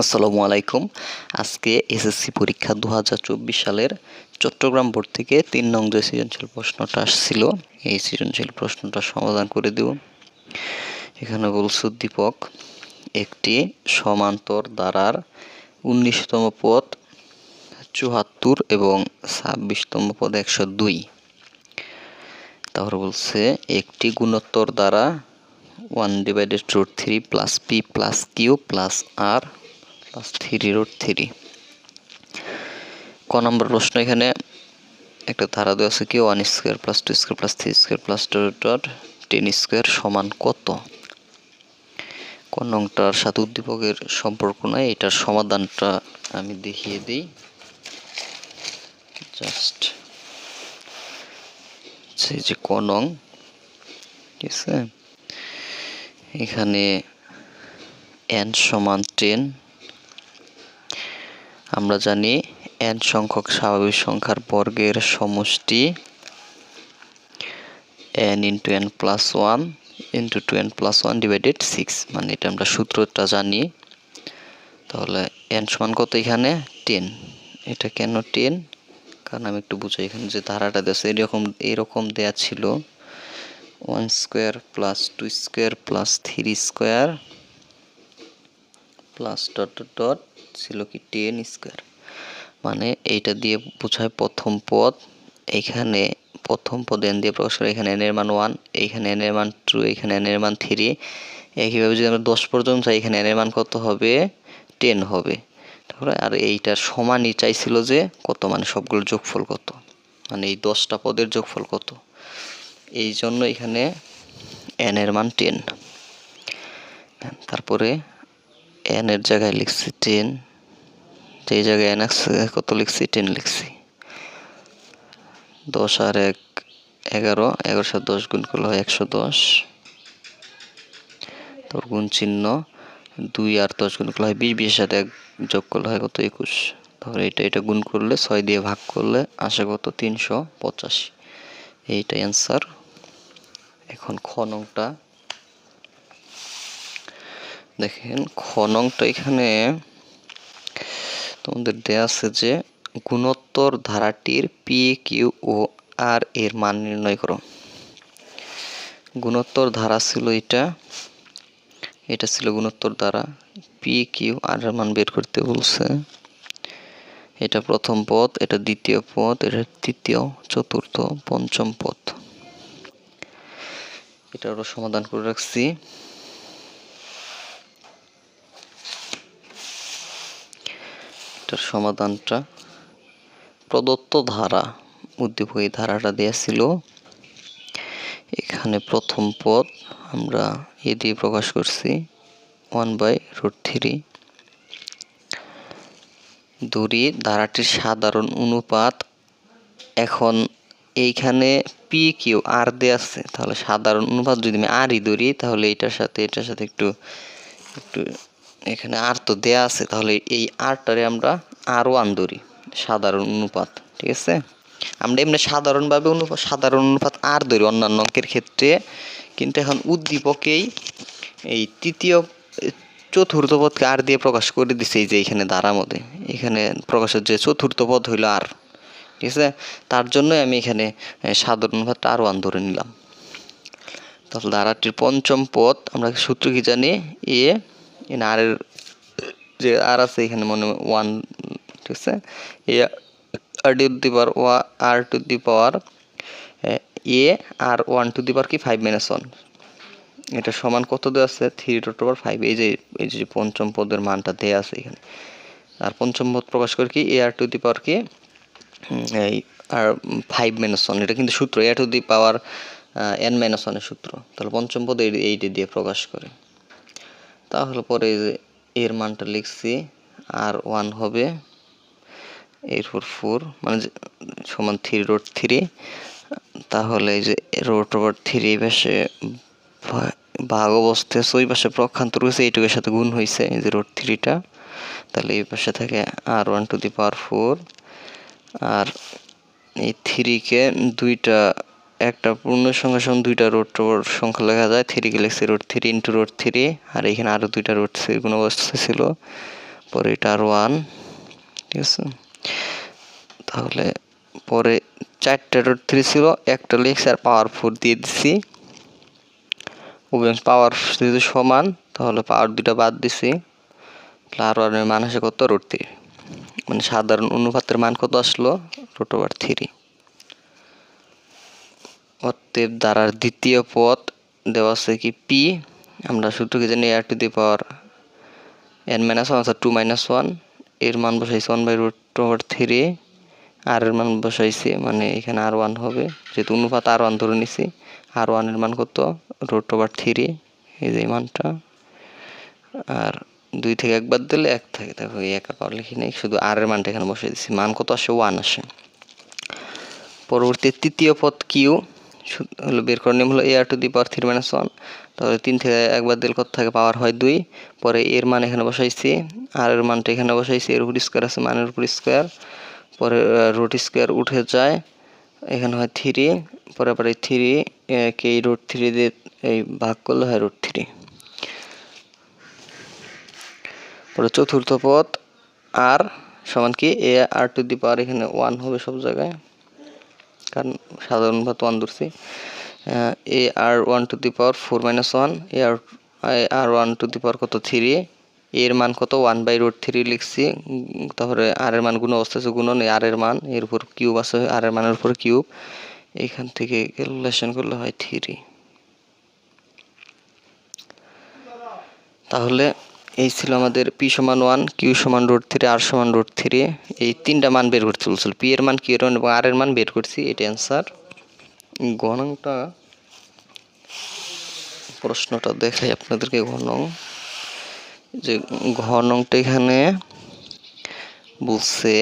আসসালামু আলাইকুম। আজকে এসএসসি পরীক্ষা দু হাজার চব্বিশ সালের চট্টগ্রাম বোর্ড থেকে তিন নং যে সৃজনশীল প্রশ্নটা আসছিল, এই সৃজনশীল প্রশ্নটা সমাধান করে দেব। এখানে বলছে উদ্দীপক একটি সমান্তর দ্বারার উনিশতম পদ চুয়াত্তর এবং ছাব্বিশতম পদ একশো দুই। তারপর বলছে, একটি গুণোত্তর দ্বারা one divided root three plus P plus Q plus R plus three root three ক নম্বর প্রশ্ন এখানে, একটা ধারা দেওয়া আছে কি one square plus two square plus three square plus two dot ten square সমান কত? ক নংটার সাথে উদ্দীপকের সম্পর্ক নাই, এটার সমাধানটা আমি দেখিয়ে দিই। জাস্ট সেই যে ক নং, ঠিক আছে? এখানে এন সমান টেন আমরা জানি এন সংখ্যক স্বাভাবিক সংখ্যার বর্গের সমষ্টি N into N plus one into two N plus one divided six মানে এটা আমরা সূত্রটা জানি। তাহলে এন সমান কত এখানে? টেন এটা কেন টেন কারণ আমি একটু বুঝাই এখানে যে ধারাটা দেওয়া এরকম এরকম দেয়া ছিল। One square plus two square plus three square plus dot dot ছিল কি টেন স্কোয়ার মানে এইটা দিয়ে বোঝায় প্রথম পদ। এইখানে প্রথম পদ এন দিয়ে প্রকাশ করে এখানে এন এর মান ওয়ান এইখানে এন এর মান টু এইখানে এন এর মান থ্রি একইভাবে যদি আমরা দশ পর্যন্ত চাই, এখানে এন এর মান কত হবে? টেন হবে। তারপরে আর এইটার সমানই চাইছিল যে কত মানে সবগুলোর যোগফল কত। মানে এই দশটা পদের যোগফল কত। এই জন্য এখানে এন এর মান টেন তারপরে এন এর জায়গায় লিখছি টেন যেই জায়গায় এন আছে কত লিখছি? টেন লিখছি। দশ আর এক, এগারো। এগারো সাত দশ গুণ করলে হয় একশো দশ। তোর গুণ চিহ্ন দুই আর দশ গুণ করলে হয় বিশ। বিশের সাথে এক যোগ করলে হয় কত? একুশ। তারপরে এটা এটা গুণ করলে ছয় দিয়ে ভাগ করলে আসে কত? তিনশো পঁচাশি। এইটা অ্যান্সার এখন খনংটা দেখেন খনংটা এখানে তোমাদের দেয়া আছে যে গুণোত্তর ধারাটির পি কিউ ও আর এর মান নির্ণয় করো। গুণোত্তর ধারা ছিল এটা। এটা ছিল গুণোত্তর ধারা। পি কিউ আর এর মান বের করতে বলছে। এটা প্রথম পদ, এটা দ্বিতীয় পদ, এটা তৃতীয়, চতুর্থ, পঞ্চম পদ। এটারও সমাধান করে রাখছি। এটার সমাধানটা প্রদত্ত ধারা, উদ্দীপক এই ধারাটা দেওয়া ছিল। এখানে প্রথম পদ আমরা এ দিয়ে প্রকাশ করছি ওয়ান বাই রুট থ্রি দড়ি ধারাটির সাধারণ অনুপাত, এখন এইখানে পি কিউ আর দেওয়া আছে, তাহলে সাধারণ অনুপাত যদি আমি আরই ধরি, তাহলে এটার সাথে এটার সাথে একটু একটু এখানে আর তো দেয়া আছে, তাহলে এই আরটারে আমরা আর ওয়ান ধরি, সাধারণ অনুপাত, ঠিক আছে? আমরা এমনি সাধারণভাবে অনুপাত সাধারণ অনুপাত আর ধরি অন্যান্য অঙ্কের ক্ষেত্রে, কিন্তু এখন উদ্দীপকেই এই তৃতীয়, চতুর্থ পদকে আর দিয়ে প্রকাশ করে দিছে, এই যে এখানে দ্বারা মধ্যে এখানে প্রকাশের যে চতুর্থ পদ হইল আর ঠিক আছে? তার জন্যই আমি এখানে সাধারণ অনুপাতটা আর ওয়ান ধরে নিলাম। তাহলে ধারাটির পঞ্চম পদ, আমরা সূত্র কি জানি? এ এন আর যে আর আছে এখানে মনে ওয়ান ঠিক আছে? এ, আর টু দি পাওয়ার ওয়া, R to the power, A R one to the power কি? ফাইভ মাইনাস ওয়ান এটা সমান কত দেওয়া আছে? থ্রি টু পাওয়ার ফাইভ এই যে এই যে পঞ্চম পদের মানটা দেওয়া আছে এখানে। আর পঞ্চম পদ প্রকাশ করে কি? এ, আর টু দি পাওয়ার কি? এই, আর ফাইভ মাইনাস ওয়ান এটা কিন্তু সূত্র, A to the power N minus ওয়ানের সূত্র। তাহলে পঞ্চম পদ এইটা দিয়ে প্রকাশ করে। তাহলে পরে এর মানটা লিখছি, আর ওয়ান হবে এরপর ফোর মানে সমান থ্রি রোড থ্রি তাহলে এই যে রোড ওভার থ্রি পাশে ভাগ অবস্থায় ওই পাশে প্রক্ষান্ত রয়েছে এইটুকুর সাথে গুণ হয়েছে, এই যে রোড থ্রিটা তাহলে এই পাশে থাকে R one to the power four আর এই থ্রিকে দুইটা একটা পূর্ণ সংখ্যার সঙ্গে দুইটা রোড সংখ্যা লেখা যায়। থ্রি লিখছি root three into root three আর এখানে আরও দুইটা রোড থ্রি কোনো অবস্থা ছিল। পরে এটা আর ওয়ান ঠিক আছে? তাহলে পরে চারটা রোড থ্রি ছিল। একটা লিখছি আর পাওয়ার ফোর দিয়ে দিছি। পাওয়ার যদি সমান, তাহলে পাওয়ার দুটা বাদ দিছি। আর ওয়ানের মান আসে কত? রোড থ্রি মানে সাধারণ অনুপাতের মান কত আসলো? রুট ওভার থ্রি অতএব দ্বারার দ্বিতীয় পদ দেওয়া আছে কি? পি আমরা সূত্রকে জানি আর to the power N minus one অর্থাৎ টু মাইনাস ওয়ানের মান বসাইছে one by root over three R এর মান বসাইছি মানে এখানে আর ওয়ান হবে। যেহেতু অনুপাত আর ওয়ান ধরে নিছি আর ওয়ানের মান কত? রুট ওভার থ্রি এই যে মানটা। আর দুই থেকে একবার দিলে এক থাকে। দেখো, এই এক পাওয়ার লিখি নেই, শুধু আর এর মানটা এখানে বসিয়ে দিচ্ছি মান কত আসে? ওয়ান আসে। পরবর্তী তৃতীয় পদ কিউ হলো বের করার নিয়ম হলো A R to the power three minus one তাহলে তিন থেকে একবার দিলে কত থাকে? পাওয়ার হয় দুই, পরে এর মান এখানে বসাইছি আর এর মানটা এখানে বসাইছি এর উপর স্কোয়ার আছে মানের উপর স্কোয়ার পরে রুট স্কোয়ার উঠে যায়, এখানে হয় থ্রি পরে এই থ্রি কে এই রুট থ্রি দিয়ে এই ভাগ করলে হয় রুট থ্রি পরে চতুর্থ পথ আর সমান কি? এ আর টু দি পাওয়ার এখানে ওয়ান হবে সব জায়গায়। কারণ সাধারণ ভাত ওয়ান ধরছি A R one to the power four minus one A R R one to the power কত থ্রি এর মান কত ওয়ান বাই রুট থ্রি লিখছি তারপরে আর এর মান গুণ অবস্থা আছে গুণন আর এর মান, এর উপর কিউব আছে আর এর মানের উপর কিউব এখান থেকে ক্যালকুলেশন করলে হয় থ্রি তাহলে এই ছিল আমাদের পি সমান ওয়ান, কিউ সমান রুট থ্রি, আর সমান রুট থ্রি। এই তিনটা মান বের করতে বলছিল পি এর মান, কিউ এর মান এবং আর এর মান বের করছি। এটা অ্যান্সার গণংটা, প্রশ্নটা দেখাই আপনাদেরকে ঘনং যে ঘনংটা এখানে বলছে,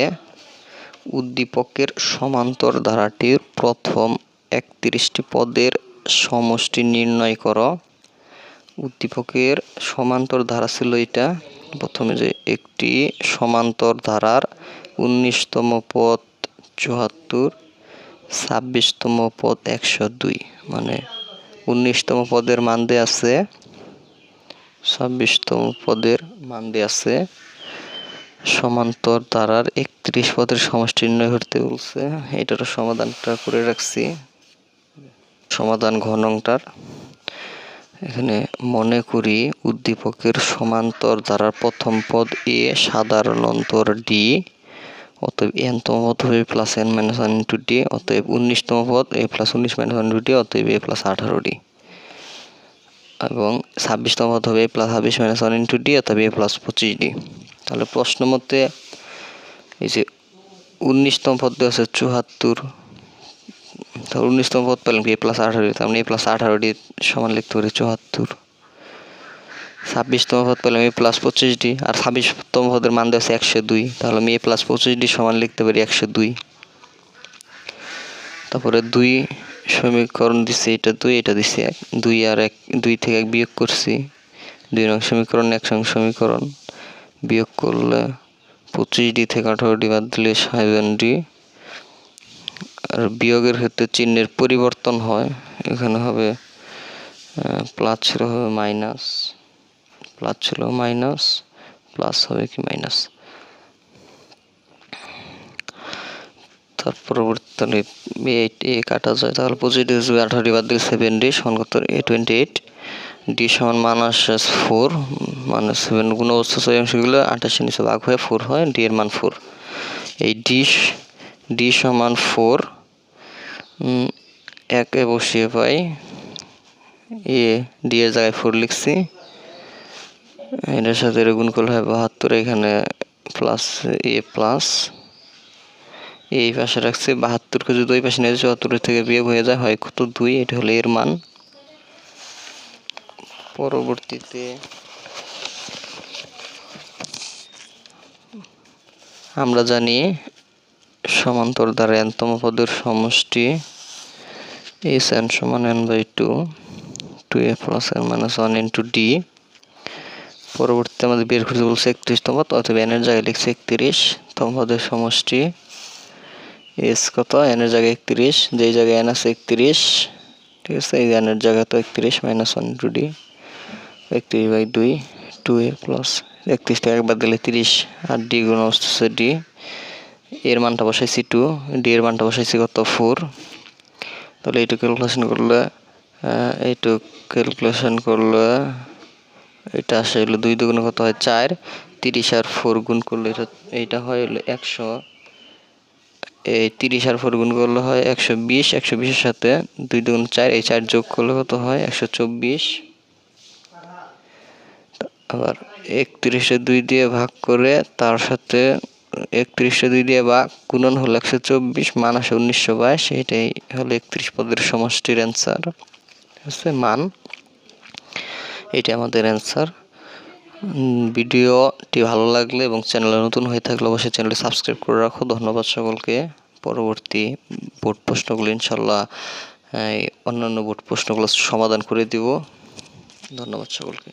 উদ্দীপকের সমান্তর ধারাটির প্রথম একত্রিশটি পদের সমষ্টি নির্ণয় করো। উদ্দীপকের সমান্তর ধারা ছিল এটা। প্রথমে যে একটি সমান্তর ধারার উনিশতম পদ চুয়াত্তর, ছাব্বিশতম পদ একশো দুই মানে উনিশতম পদের মান দিয়ে আছে, ছাব্বিশতম পদের মান দিয়ে আছে। সমান্তর ধারার একত্রিশ পদের সমষ্টি নির্ণয় করতে বলছে। এটারও সমাধানটা করে রাখছি। সমাধান ঘনংটার। এখানে মনে করি উদ্দীপকের সমান্তর ধারার প্রথম পদ এ সাধারণ অন্তর ডি, অতএব এনতম পদ হবে plus N minus one into D অতএব উনিশতম পদ এ প্লাস উনিশ মাইনাস ওয়ান ইন্টু ডি অতএব এ প্লাস আঠারো ডি এবং ছাব্বিশতম পদ হবে এ প্লাস ছাব্বিশ মাইনাস ওয়ান ইন্টু ডি অতএব এ প্লাস পঁচিশ ডি তাহলে প্রশ্ন মতে এই যে উনিশতম পদ দেওয়া আছে চুয়াত্তর তাহলে উনিশতম পদ পেলাম কি এ প্লাস আঠারো তার এ প্লাস আঠারোটি সমান লিখতে পারি চুয়াত্তর। ছাব্বিশতম পদ পেলাম এ প্লাস পঁচিশ ডি, আর ছাব্বিশতম পদের মান দেওয়া আছে একশো দুই, তাহলে আমি এ প্লাস পঁচিশ ডি সমান লিখতে পারি একশো দুই। তারপরে দুই সমীকরণ দিছে, এটা দুই, এটা দিছে এক, দুই আর এক, দুই থেকে এক বিয়োগ করছি। দুই নং সমীকরণ, এক নং সমীকরণ, বিয়োগ করলে পঁচিশ ডি থেকে আঠারো ডি বাদ দিলে সেভেন ডি আর বিয়োগের ক্ষেত্রে চিহ্নের পরিবর্তন হয়। এখানে হবে প্লাস ছিল হবে মাইনাস প্লাস ছিল মাইনাস প্লাস হবে কি মাইনাস তার পরবর্তীতে এইট এ কাটা যায়। তাহলে পজিটিভ হিসেবে আঠারো বাদ দিলে সেভেন ডি সমান এ টোয়েন্টি এইট ডি সমান মাইনাস ফোর মানে সেভেন গুণ অবস্থা ছয় অংশগুলো আঠাশের নিচে ভাগ হয়ে ফোর হয় ডি এর মান ফোর এই ডি ডি সমান ফোর একে বসিয়ে পাই। এ এর জায়গায় ফোর লিখছি। এটার সাথে গুণ করলে হয় বাহাত্তর, এখানে প্লাস এ প্লাস এই পাশে রাখছি বাহাত্তরকে যদি ওই পাশে নিয়ে চুয়াত্তর থেকে বিয়োগ হয়ে যায়, হয় কত দুই, এটা হলো এর মান। পরবর্তীতে আমরা জানি সমান্তর দ্বারা এনতম পদের সমষ্টি এস এন সমান N by two two A plus N minus one into D পরবর্তীতে আমাদের বের করতে বলছে একত্রিশতম পদ, অথবা এনের জায়গায় লিখছে একত্রিশ তম পদের সমষ্টি। এস কত? এনের জায়গায় একত্রিশ, যেই জায়গায় এন আছে একত্রিশ, ঠিক আছে? এই এনের জায়গায় তো একত্রিশ মাইনাস ওয়ান ইন্টু ডি একত্রিশ বাই দুই টু এ প্লাস একত্রিশ থেকে একবার দিলে তিরিশ, আর ডি গুণ আসতেছে ডি এর মানটা বসাইছি টু ডি এর মানটা বসাইছি কত? ফোর তাহলে এইটু ক্যালকুলেশন করলে আহ, এইটুক ক্যালকুলেশন করলে এটা আসে হলো দুই দুগুণ কত হয়? চার। তিরিশ আর ফোর গুণ করলে এটা এইটা হয় হলো একশো। এই তিরিশ আর ফোর গুণ করলে হয় একশো বিশ। একশো বিশের সাথে দুই দুগুণ চার এই চার যোগ করলে কত হয়? একশো চব্বিশ। আবার একত্রিশে দুই দিয়ে ভাগ করে তার সাথে একত্রিশে দুই দিয়ে ভাগ গুণন হলো একশো চব্বিশ মান আসে উনিশশো বাইশ, এটাই হলো একত্রিশ পদের সমষ্টির অ্যান্সার হচ্ছে মান, এটাই আমাদের অ্যান্সার ভিডিওটি ভালো লাগলে এবং চ্যানেলে নতুন হয়ে থাকলে অবশ্যই চ্যানেলটি সাবস্ক্রাইব করে রাখো। ধন্যবাদ সকলকে। পরবর্তী বোর্ড প্রশ্নগুলো ইনশাল্লাহ অন্যান্য বোর্ড প্রশ্নগুলো সমাধান করে দিব। ধন্যবাদ সকলকে।